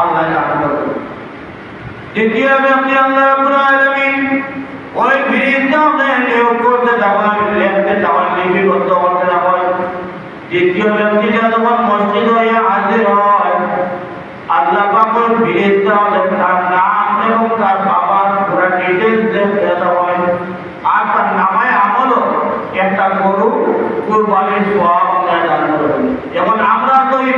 আল্লাহ ব্যক্তি আল্লাহ ওই নিয়োগ করতে যাওয়ার করতে যাওয়ার তার নাম তার বাবার হয় আর তার নামায় একটা আমরা তো এই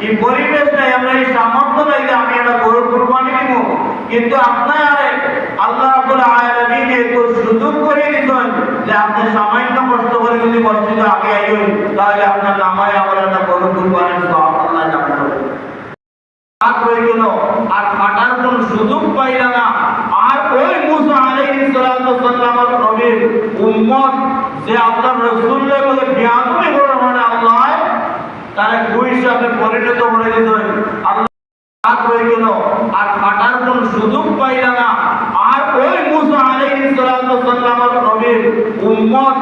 এই পরিবেশ নাই, আমরা এই সামর্থ্য নাই যে আমি একটা গরু কুরবানি দিব। কিন্তু আপনার আল্লাহ সুযোগ করে দিতেন যে আপনি সামান্য কষ্ট করে যদি মসজিদে আগে আইবেন তাহলে আপনার নামায় আমার একটা গরু কুরবানির সওয়াব আল্লাহ দান করবেন তারা আল্লাহ গেল। আর হাঁটার কোন সুযোগ পাইল না। আর ওই মুসা আলাইহিস সালাতু সাল্লামের নবীর উম্মত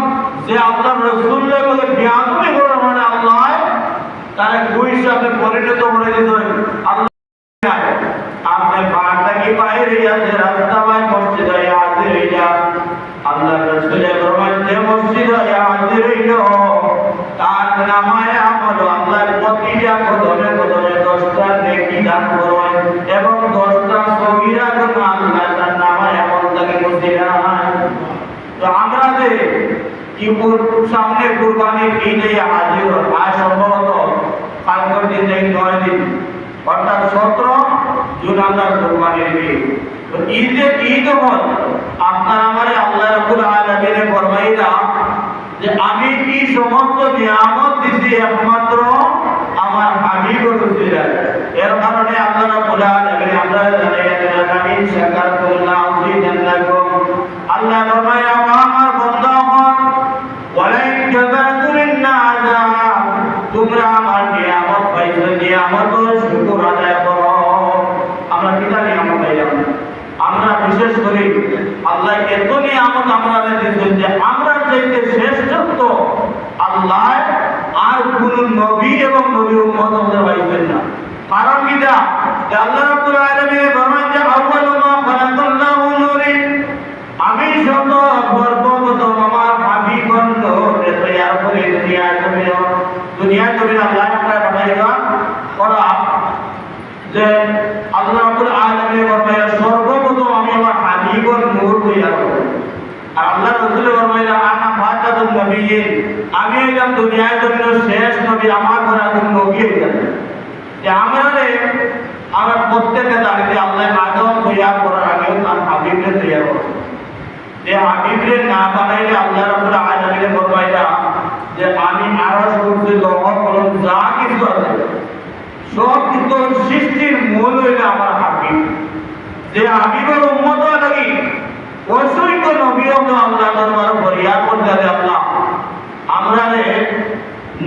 যে রাসূলের বিয়াদবি মানে আল্লাহ পরিণত আল্লাহ আপনি বাড়িতে বাইরে আছে? মসজিদ হাজির আল্লাহ যে মসজিদ হাজির হইল, তার নামায় আমল আল্লাহ প্রতিটা কদমে কদমে দশটা নেকি দান করবেন এবং দশটা সগিরা গুণ আল্লাহ তার নামায় আমল তাকে তো আমরা যে কুর- সামনে কুরবানির ঈদে হাজির আজ সম্ভবত কালকের দিন থেকে নয় দিন, অর্থাৎ সতেরো জুন আমরা কোরবানির ঈদ। তো ঈদে ঈদ আপনার আমার আল্লাহ রাব্বুল আলামিনে ফরমাইলা যে আমি কি সমস্ত নিয়ামত দিছি, একমাত্র আমার হাবিবুর রসুলের এর কারণে আল্লাহ রাব্বুল আলামিন আমরা জানি আমিন শাকারতুল্লাহ উযিদান্নাকুম আল্লাহ ফরমায় আমার বান্দাগণ ওয়ালাইন কাবাতুরিন নাযাব তোমরা আমার নিয়ামত পাইছো নিয়ামত শুকর আদায় করো আমরা কিতা নিয়ামত পাইলাম আমরা বিশেষ করে আল্লাহ এত আমাদের দিয়েছেন যে, আমরা চাইতে শ্রেষ্ঠত্ব আল্লাহ আর কোন নবী এবং নবী উম্মত আমাদের পাইছেন না। কারণ যে? আল্লাহ রাব্বুল যে, আউয়ালু মা খালাকাল্লাহু নূরি আমি আমার হাবিবন নূরে তৈয়ার করে দুনিয়া জমিন দুনিয়া জমিন আল্লাহ তাআলা পাঠাইবা করা যে আল্লাহ রাব্বুল আলামিন ফরমায়া সর্বপ্রথম আমি আমার হাবিবন নূর তৈয়ার করব আর আল্লাহ রাসূল ফরমাইলা আনা ফাতাতুন নবিয়্যিন আমি হইলাম দুনিয়ায় জমিনের শেষ নবী, আমার ঘরে কোন নবী হইলাম যে আমরা রে আমরা প্রত্যেকে দাঁড়িয়ে আল্লাহ আদম তৈয়ার করার আগেও তার হাবিবকে তৈয়ার করছে যে হাবিবরে না বানাইলে আল্লাহ রাব্বুল আলামিন ফরমাইলা যে, আমি আরশ কুরসি লৌহ কলম যা কিছু আছে। সব কিছু সৃষ্টির মূল হইল আমার হাবিব। যে হাবিবের উম্মত লাগি অসংখ্য নবী আল্লাহ দরবার ফরিয়াদ করতে হবে আল্লাহ। আমরা রে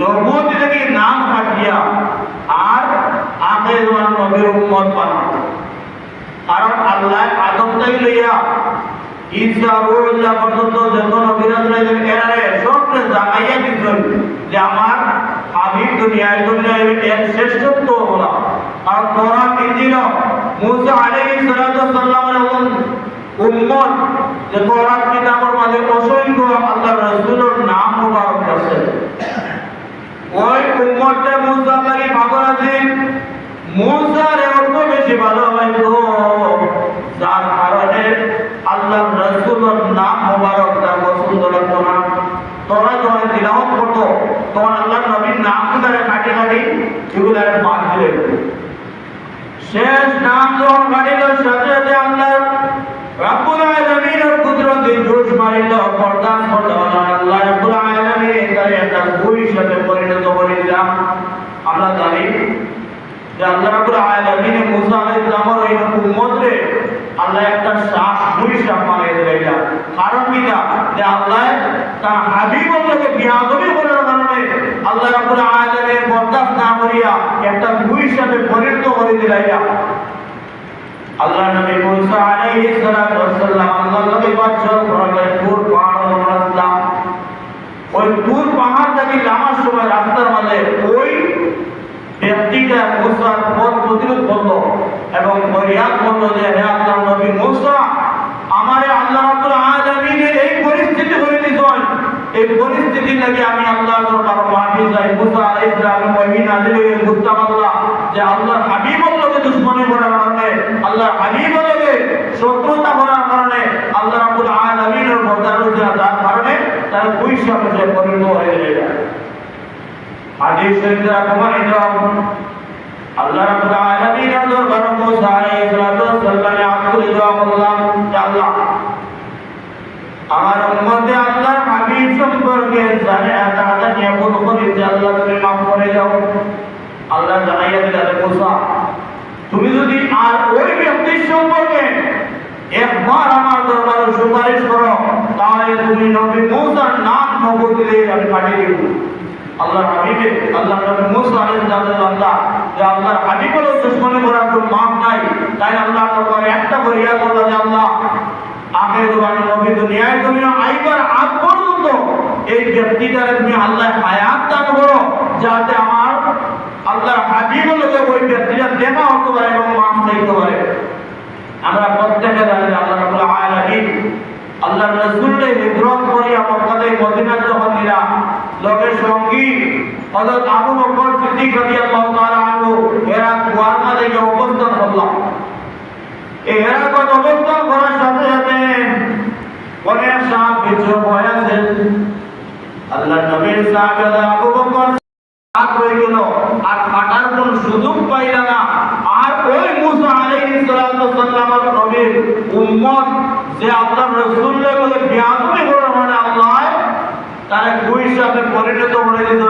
নবুয়ত থেকে নাম কাটিয়া আর আগে তোমার নবীর উম্মত বানাবো। কারণ আল্লাহ আদমটাই লইয়া ঈসা রুহুল্লাহ পর্যন্ত যত নবীরা রয়েছেন এরারে সবকে জানাইয়া দিচ্ছেন যে আমার হাবিব দুনিয়ায় দুনিয়ায় এর শ্রেষ্ঠত্ব হলো আর তোরা ইঞ্জিল মুসা আলাইহিস সালাতু সাল্লামের উম্মত যে তোরাত কিতাবের মাঝে অসংখ্য আল্লাহ রাসূলের নাম মুবারক আছে ওই উম্মতটা মুসা লাগি পাগল আছে। মুসার অত বেশি ভালোবাসতো, যার কারণে আল্লাহ রসুলের নাম মোবারক, তার পছন্দ লাগতো না। তোরা যখন তিলাওয়াত করতো, তখন আল্লাহ নবীর নাম গুলারে কাটি কাটি সেগুলারে বাদ দিলে শেষ নাম যখন কাটিল, সাথে সাথে আল্লাহ রাব্বুল আলামিনের কুদরতে পারল না। আল্লাহ রাব্বুল আলামিন তার একটা ভুল হিসাবে পরিণত করে দিলাম আমরা জানি যে আল্লাহ রাব্বুল আলামিন মুসা আলাইহিস সালামের ওই উম্মতরে আল্লাহ একটা শ্বাস দুই শ্বাস মারিয়ে দিলেন। কারণ কিটা যে আল্লাহ তার হাবিব আল্লাহকে বিয়াদবি করার কারণে আল্লাহ রাব্বুল আলামিন বরদাস্ত না করিয়া একটা দুই হিসাবে পরিণত করে দিলেন। আল্লাহ নবী মুসা আলাইহিস সালাতু ওয়াসসালাম আল্লাহ নবী বাদশাহ করলেন তুর পাহাড় রাস্তা। ওই তুর পাহাড় থেকে নামার সময় রাস্তার মাঝে ওই ব্যক্তিটা মুসার পথ প্রতিরোধ করল এবং ফরিয়াদ করল যে, হে আল্লাহ নবী মুসা, আমারে আল্লাহ রাব্বুল আলামিনের এই পরিস্থিতি করে দিছ এই পরিস্থিতি লাগে আমি আল্লাহর দরবার মাফি চাই মুসা আলাইহিস সালাম ওহি নাজিল হয়ে যে, আল্লাহর হাবিবুর লগে দুশমনি করার কারণে আল্লাহর হাবিবুর লগে শত্রুতা করার কারণে আল্লাহ রাব্বুল আলামিনের বদার যার কারণে তার পয়সা পয়সা পরিণত হয়ে যায়। হাদিস শরীফে প্রমাণিত, আল্লাহ রাব্বুল আলামিনের দরবার মুসা আলাইহিস সালামে আকুল দোয়া করলাম যে আল্লাহ, আমার উম্মতে আল্লাহর হাবিব সম্পর্কে জানে আদা নিয়ে ভুল করেছে আল্লাহ তুমি মাফ করে দাও। আল্লাহ জানাইয়া দিলেন মুসা তুমি যদি আর ওই ব্যক্তির সম্পর্কে একবার আমার দরবারে সুপারিশ করো, তাহলে তুমি নবী মুসার নাম নবদ দিলে আমি পাঠিয়ে দেব। আল্লাহর হাবিবে আল্লাহ নবী মুসা আলাইহিস সালাম আল্লাহ যে আল্লাহর হাবিব হলো দুশমনি করার কোনো মাপ নাই, তাই আল্লাহ দরবারে একটা করিয়া বলল যে আল্লাহ, আগে তোমার নবী দুনিয়ায় তুমি আইবার আগ পর্যন্ত এই ব্যক্তিটারে তুমি আল্লাহ হায়াত দান করো, যাতে আমার আল্লাহর হাবিব লোকে ওই ব্যক্তিটা দেখা হতে পারে এবং মাফ চাইতে পারে। আমরা প্রত্যেকে জানি আল্লাহ রাব্বুল আলামিন আল্লাহ রাসূলের হিজরত করিয়া মক্কাতে মদিনা যখন নিলা লোকের সঙ্গী হযরত আবু বকর সিদ্দিক রাদিয়াল্লাহু তাআলা আনহু এরা কুয়ারমা থেকে উপস্থিত হলাম এই হেরাকত অবস্থান করার সাথে সাথে অনেক সাপ কিছু ভয় আল্লাহ নবীর সাহাবাদা আবু বকর সাপ রয়ে গেল না। আর ওই মুসা আলাইহিস সালাতু সাল্লামের নবীর উম্মত যে আল্লাহ রাসূলের বলে বিয়াদবি করে মানে আল্লাহ তারা কুই সাথে পরিণত হয়ে দিত